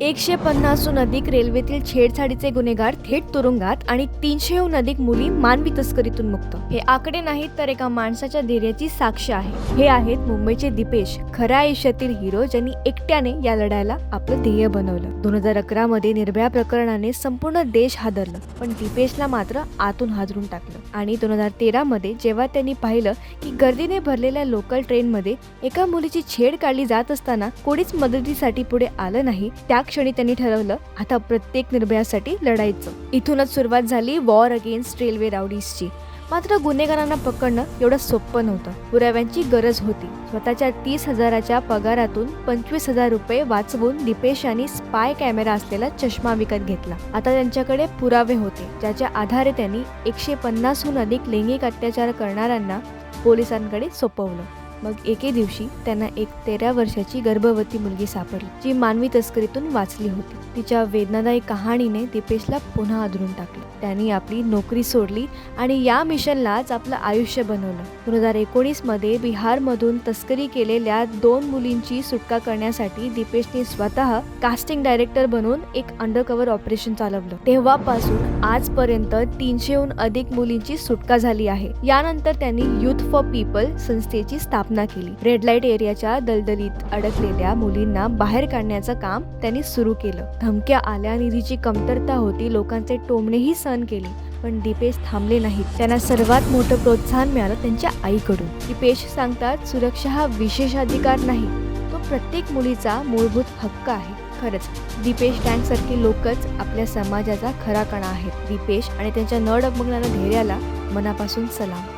एकशे पन्नासहून अधिक रेल्वेतील छेडछाडीचे गुन्हेगार थेट तुरुंगात आणि तीनशेहून अधिक मुली मानवी तस्करीतून मुक्त. हे आकडे नाहीत तर एका माणसाच्या धैर्याची साक्ष आहे. हे आहेत मुंबईचे दीपेश खऱ्या आयुष्यातील हिरो ज्यांनी एकट्याने या लढायला आपलं ध्येय बनवलं. दोन हजार अकरा मध्ये निर्भया प्रकरणाने संपूर्ण देश हादरलं पण दीपेशला मात्र आतून हादरून टाकलं. आणि दोन हजार तेरा मध्ये जेव्हा त्यांनी पाहिलं की गर्दीने भरलेल्या लोकल ट्रेनमध्ये एका मुलीची छेड काढली जात असताना कोणीच मदतीसाठी पुढे आलं नाही त्या क्षणी त्यांनी ठरवलं आता प्रत्येक निर्भयासाठी लढायचं. इथूनच सुरुवात झाली वॉर अगेन्स्ट रेल्वे राऊडीजची मात्र गुन्हेगारांना पकडणं एवढं सोपं नव्हतं. पुराव्यांची गरज होती. स्वतःच्या तीस हजाराच्या पगारातून पंचवीस हजार रुपये वाचवून दिपेश यांनी स्पाय कॅमेरा असलेला चष्मा विकत घेतला. आता त्यांच्याकडे पुरावे होते. ज्याच्या आधारे त्यांनी एकशे पन्नासहून अधिक लैंगिक अत्याचार करणाऱ्यांना पोलिसांकडे सोपवलं. मग एके दिवशी त्यांना एक तेरा वर्षाची गर्भवती मुलगी सापडली जी मानवी तस्करीतून वाचली होती. तिच्या वेदनादायी कहाणीने दीपेशला पुन्हा आदरून टाकलं. त्यांनी आपली नोकरी सोडली आणि या मिशनलाच आपलं आयुष्य बनवलं. दोन हजार एकोणीसमध्ये बिहारमधून तस्करी केलेल्या दोन मुलींची सुटका करण्यासाठी दीपेशने स्वतः कास्टिंग डायरेक्टर बनून एक अंडरकव्हर ऑपरेशन चालवलं. तेव्हापासून आजपर्यंत तीनशेहून अधिक मुलींची सुटका झाली आहे. यानंतर त्यांनी युथ फॉर पीपल संस्थेची स्थापना केली. रेड लाइट एरियाच्या दलदलीत अडकलेल्या मुलींना बाहेर काढण्याचं काम त्यांनी सुरू केलं. धमक्या आल्या निधीची कमतरता होती. लोकांचे टोमणेही सहन केले पण दीपेश थांबले नाहीत. त्यांना सर्वात मोठं प्रोत्साहन मिळालं त्यांच्या आईकडून. दीपेश सांगतात सुरक्षा हा विशेषाधिकार नाही. तो प्रत्येक मुलीचा मूलभूत हक्क आहे. खरंच दीपेश टँक सारखे लोकच आपल्या समाजाचा खरा कणा आहेत. दीपेश आणि त्यांच्या न डगमगणाऱ्या धैर्याला मनापासून सलाम.